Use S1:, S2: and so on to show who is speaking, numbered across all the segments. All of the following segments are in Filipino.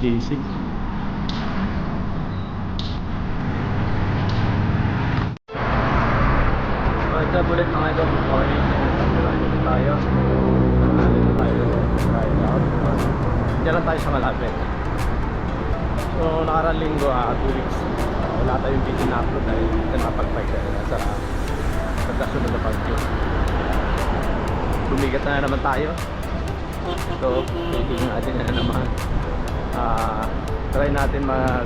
S1: basic. What's up ulit mga idol? Okay, nandito tayo. Nandito tayo ride out. Lang tayo sa malapit. So, nakarang linggo, ah, 2 weeks. wala tayong video na upload dahil ito napag-bike dahil nasa pagkasunod na bagyo. Bumigat na naman tayo. So, tigil natin na naman. Ah, try natin mag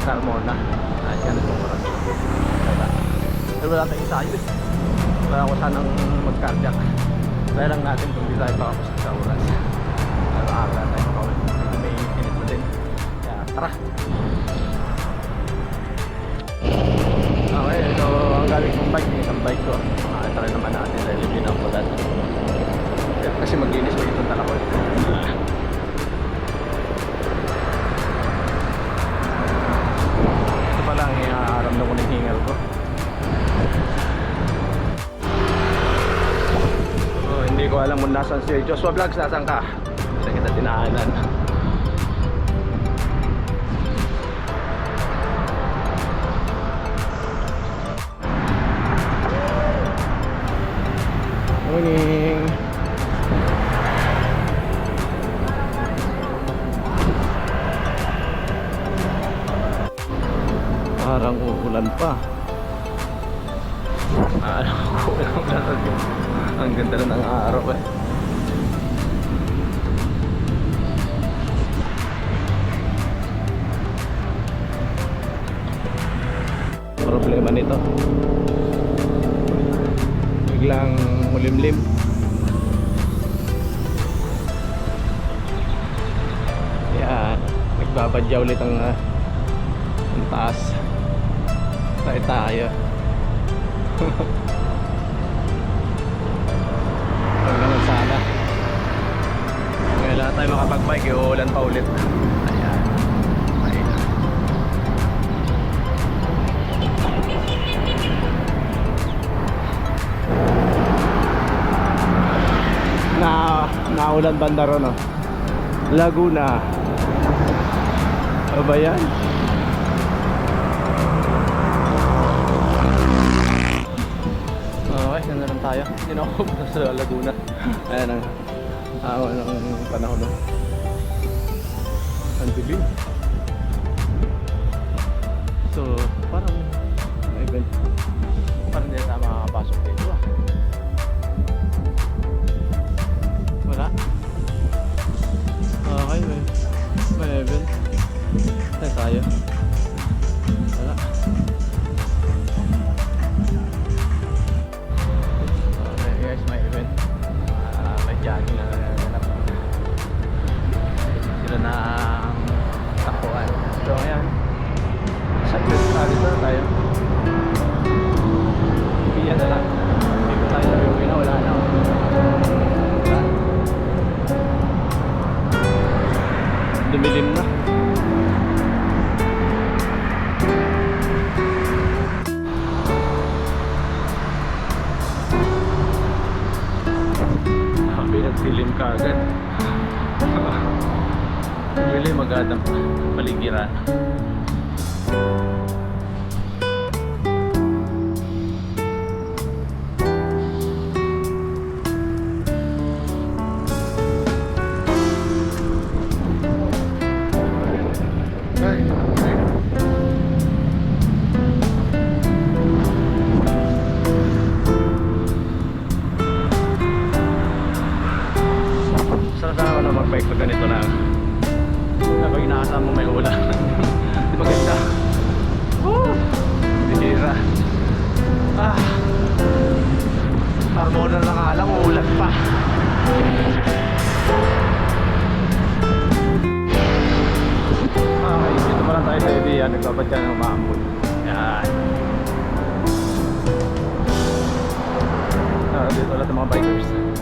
S1: Carmona. Ah, yan ang oras. Wala. Pero wala tayong isayo eh. Wala ko sanang mag-cardiac. Try lang natin kung di tayo makapos sa oras. Pero aga tayo makawin. May init na din. Kaya tara! Okay, so ang galing kong bike, isang bike ko. Ah, try naman natin dahil hindi na ulan. Kasi maglinis ko itong iaramdam ko ng hingal ko. So, hindi ko alam kung nasan si Joshua Vlogs, nasan ka? Hindi kita tinaanan. Pa. Parang uulan pa. Ang ganda na ng araw eh. Problema nito. Biglang mulimlim. Yan. Nagbabadya ulit ang, ah, ang taas. Tayo tayo. Huwag naman sana. Ngayon lang tayo makapag-bike, eh, uulan pa ulit. Ayan. Ayan. Na naulan banda ron, no? Laguna. Ano ba yan? Tayo. Hindi na ako sa Laguna. Ayan ang awa ng panahon. No? Ang dilim. So, parang may event. Parang hindi na makakapasok dito ah. Wala. Okay, may, may event. Saan tayo? Ng umaambon. Yan. Ah, dito ulit ang mga bikers.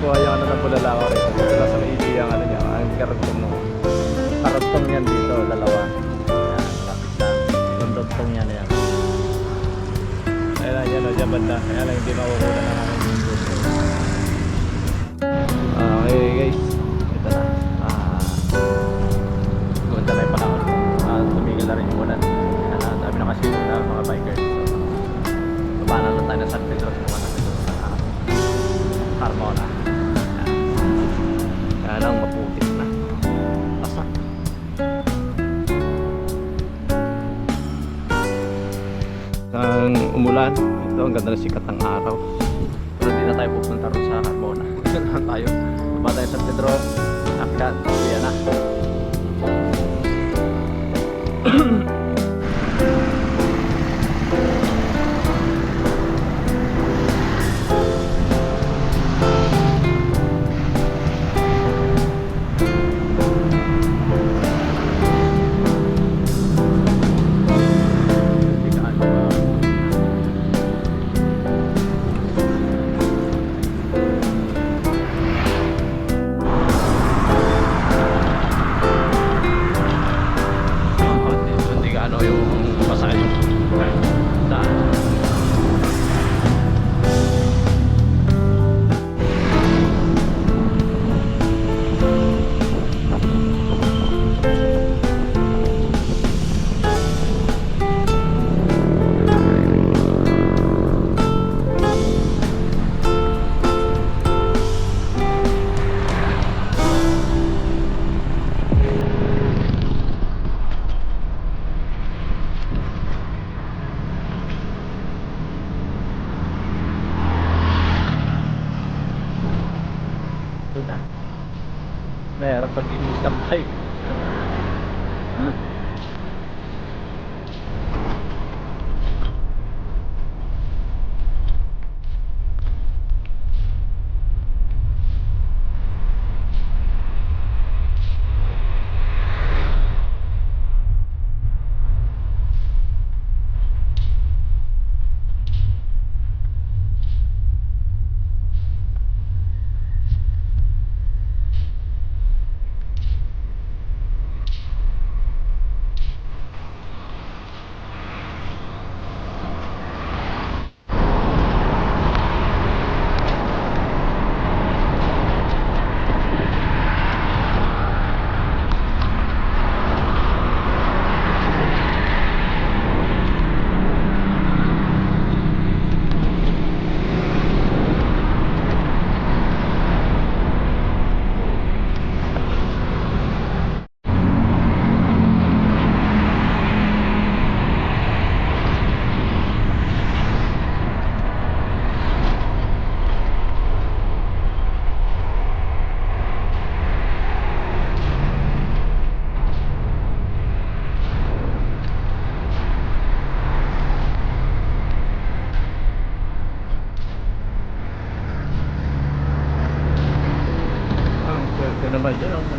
S1: Ko makuha yung ano ng bulalakaw rito. Dito sa may ibi ang ano niya, ang karagtong mo. Karagtong yan dito, dalawa. Yan, kapit lang. Yung dugtong yan yan. Ayun lang yan, o, dyan banda. Kaya lang hindi makukuha na namin. Ah, Okay guys, ito na. Ah, Gumanda na yung panahon. Ah, tumigil na rin yung ulan. Kaya na, dami na kasi na mga bikers. So, baba na tayo ng San Pedro. Kung ano dito sa Carmona. Lang maputik na. Basta. Ang umulan, ito ang ganda ng sikat ng araw. Pero di na tayo pupunta rin sa Carmona. Ganahan tayo. Baba tayo sa Pedro. Akyat. Yan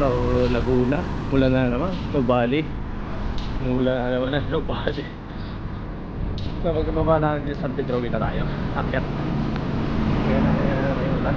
S1: ang mula Laguna, mula na naman, Nubali. Mula na naman na Nubali. Kapag baba natin sa San Pedro, na tayo. Akyat. Kaya na, kaya na,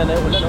S1: Carbona. Ayan na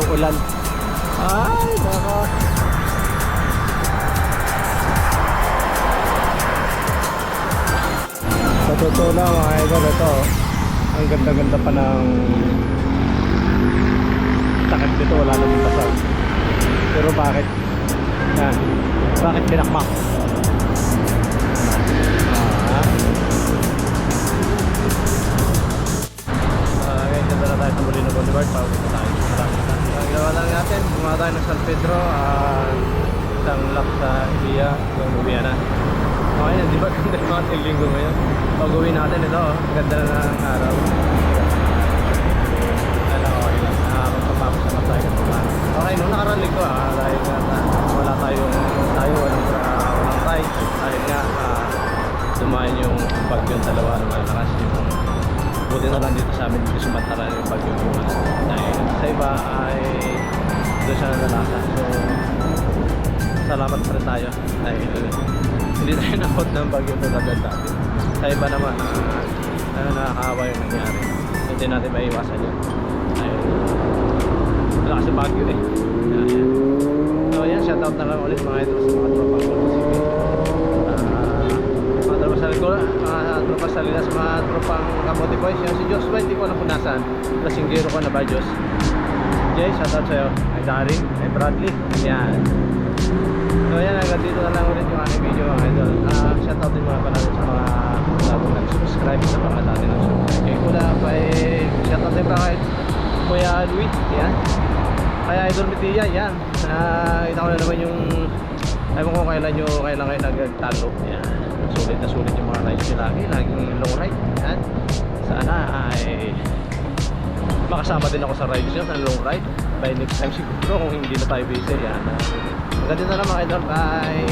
S1: yung ulan. Ay, naka. Sa totoo lang mga idol, ito. ang ganda-ganda pa ng takip nito wala namang pasal pero bakit yan bakit binakmak ah Ah, ngayon ganda na tayo sa Molino Boulevard pauwi na tayo ginawa lang natin. Gumawa tayo ng San Pedro ah, isang lap sa Iya yung uwi na. Okay hindi ba? Ganda yung ating linggo ngayon. Pag uwi natin ito oh, ganda na ng araw. Ano okay lang. Nakakapagpapapos naman tayo kahit paano. okay nung nakaraan linggo ah dahil nga ah, wala tayong tayo walang, uh, walang tay dahil nga ah, dumayan yung bagyong dalawa na malakas yung buti na lang dito sa amin dito sumantala yung bagyong yung dahil sa iba ay doon siya nalasa. So salamat pa rin tayo. Dahil hindi tayo nakot ng bagyo dagat dati sa iba naman ah, ano nakakaawa yung nangyari. Hindi natin maiwasan yun. Dahil wala kasi bagyo eh. Kaya yan. so yan shoutout na lang ulit mga idol sa mga tropa ko. Ah, mga tropa sa tropa sa mga tropang kamote boys yan si Joshua hindi ko alam kung nasaan lasinggero ko na ba Diyos Jay shoutout sa'yo ay Daring ay Bradley yan So yan, hanggang dito na lang ulit yung aking video mga idol. Uh, shoutout din mga pala sa mga bagong nag-subscribe sa mga dati nag-subscribe. Kay Kuya pa eh, shoutout din kay Kuya Louis, yan. Kaya Idol Mitiya, yan. Nakita ko na naman yung Ewan ko kailan nyo, kailan kayo nagtalo. Yan. Sulit na sulit yung mga rides nyo lagi. Laging long ride. Yan. Sana ay makasama din ako sa rides nyo, sa long ride. By next time siguro kung hindi na tayo busy. Yan. Dito na mga idol. Bye!